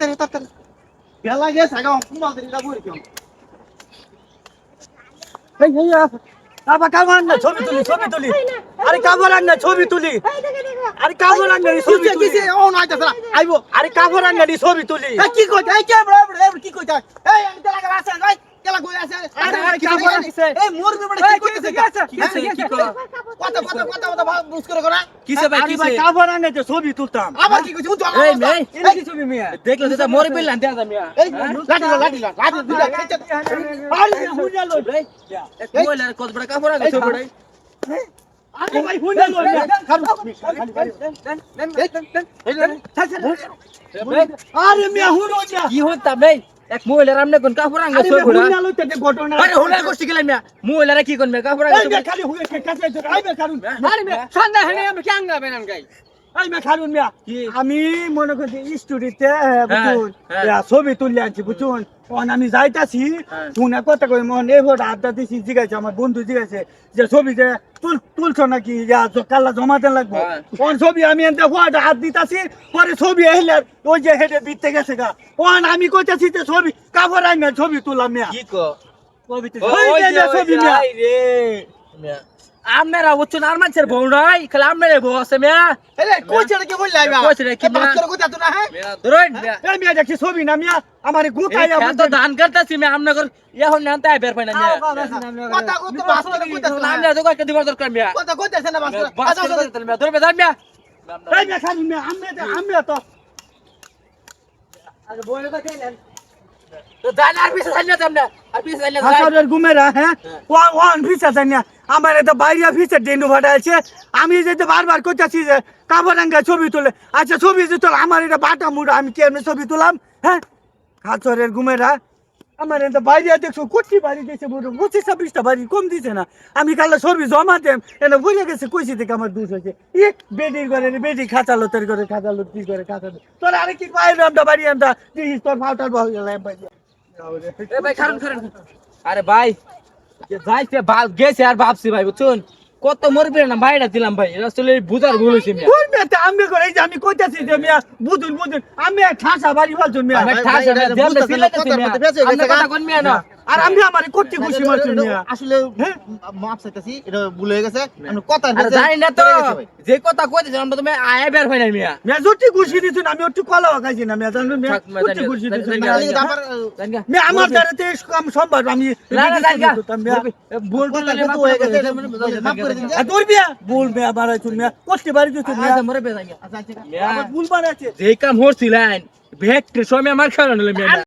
তাড়াতাড়ি তাড়াতাড়ি। বেলা গেছে আগে কুমাল দিন যাব এই এই আবার কাবার না ছবি তুলি ছবি তুলি। আরে কাবার না ছবি তুলি। আরে কাবার না ছবি তুলি। কিসে ও নাইতাছ না আইবো। আরে কাবার না ছবি তুলি। এই কি কইতা এই কে বড় বড় কি কইতা এই আমি তেলা গেলা আছে ভাই তেলা কই আছে। আরে, আরে, কি কইতা আছে? এই মোর বিপড়ে কি কইতাছে? কি আছে কি কি কইতা? কথা কথা কথা কথা ভাব বুঝ করে করা কিসে ভাই আরে কিসে ভাই কাবার না ছবি তুলতাম আবার কি কইছিস চল এই মেয়ে এই কি ছবি মিয়া দেখল যেটা মরে পেলাম দেখা মিয়া এই লাঠি লো, লাঠি লো, লাঠি দুইটা খেচে আরে হুইনা লই এক মহিলার কত বড় কাপড় আগে ছবি পড়াই আরে ভাই হুইনা লই আরে মিয়া হুনো মিয়া কি হতাম এই এক মহিলার আমনে কোন কাপড় আগে সই ঘটনা। আরে হুলা করছি গেলাম মিয়া। মহিলারা কি করবে? কাপড় মিয়া খালি হুইনা কাছে আইবে কারণ আরে মিয়া সন্ধ্যা হলে আমি কি আমি গাই? আমি মনে করছি স্টুডিতে বুঝুন হ্যাঁ। ছবি তুললে আনছি বুঝুন। তখন আমি যাইতাছি হ্যাঁ। শুনে কথা কই মন এই ভোট আড্ডা দিছি জিগাইছে আমার বন্ধু জিগাইছে যে ছবি যে তুল তুলছ নাকি? কাল্লা জমাতে লাগবো। হ্যাঁ। কোন ছবি আমি এনতে হোয়াট হাত দিতাছি পরে ছবি এলে ওই যে হেডে বিতে গেছে গা। ওন আমি কইতাছি যে ছবি কাপড় আই ছবি তুললাম মিয়া। কি কো? ছবি মিয়া। আপনারা বুঝছেন আর মানুষের বউ নাই খালি আপনারা বউ আছে মিয়া। এই কইছে কি বললাই বা কইছে রে, কি বাত না? করে কইতা তো না হ্যাঁ? মিয়া ধরুন মিয়া। এই মিয়া দেখছি ছবি না মিয়া। আমার গুতাইয়া খেত তো ধান করতেছি মিয়া আপনার এখন নানতে বের পাই না মিয়া কথা কইতে বাস করে কইতাছ না। আমরা তো কয়েকটা দিবার দরকার মিয়া। কথা কইতাছ না বাস করে। বাস আচ্ছা করে মিয়া। ধরবে ধর মিয়া। এই মিয়া খারুন মিয়া আমি আমি তো। আরে তো খেলেন। আমি যেতে বারবার করতেছি যে কাবারাঙ্গা ছবি তুলে। আচ্ছা ছবি যে তোলে আমার এটা বাটা মুড়া আমি কেমনে ছবি তুলাম হ্যাঁ? হাসরের গুমেরা আমার এটা বাইরে দেখছ কোটি বাড়ি দিয়েছে বড় পঁচিশ ছাব্বিশটা বাড়ি কম দিছে না। আমি কালে ছবি জমা দেম এটা বুঝে গেছে কইছি থেকে আমার দুষ হয়েছে। ই বেডির ঘরে রে, বেডি খাঁচালো তোর ঘরে খাঁচালো তুই ঘরে খাঁচালো। তোর আরে কি বাইরে আমরা বাড়ি আমরা দিস তোর ফাউটার বাহু গেলাম এ ভাই আরে ভাই যে যাইতে গেছে আর ভাবছি ভাই বুঝছুন? কত মরবে না ভাইটা দিলাম ভাই। আসলে বুঝার ভুল হয়েছে মিয়া। কোন মেয়েতে আমি করে এই যে আমি কইতাছি যে মিয়া বুঝুন বুঝুন। আমি ঠাসা বাড়ি বলছুন মিয়া। আমি ঠাসা মিয়া সিলাইতেছি কথার মিয়া। আপনি কথা কোন মিয়া না। আর আমি আমার কোটি খুশি মারছুন মিয়া। আসলে হ্যাঁ? মাপ চাইতাছি এটা ভুল হয়ে গেছে। আমি কথা জানি না তো যে কথা কইতেছ আমরা তুমি আয়া বের হয় না মিয়া। মিয়া জটি খুশি দিছুন আমি একটু কলা খাইছি না মিয়া জানবেন মিয়া? খুশি দিছুন মিয়া। আমার দ্বারা কাম সম্ভব আমি ভুল কিন্তু হয়ে গেছে করে দিন তোর মিয়া ভুল মিয়া মিয়া। দিছুন মিয়া। আচ্ছা মরে বেজাই আচ্ছা আচ্ছা। ভুল যে কাম হচ্ছিলেন ভেক্টর সময় আমার মিয়া।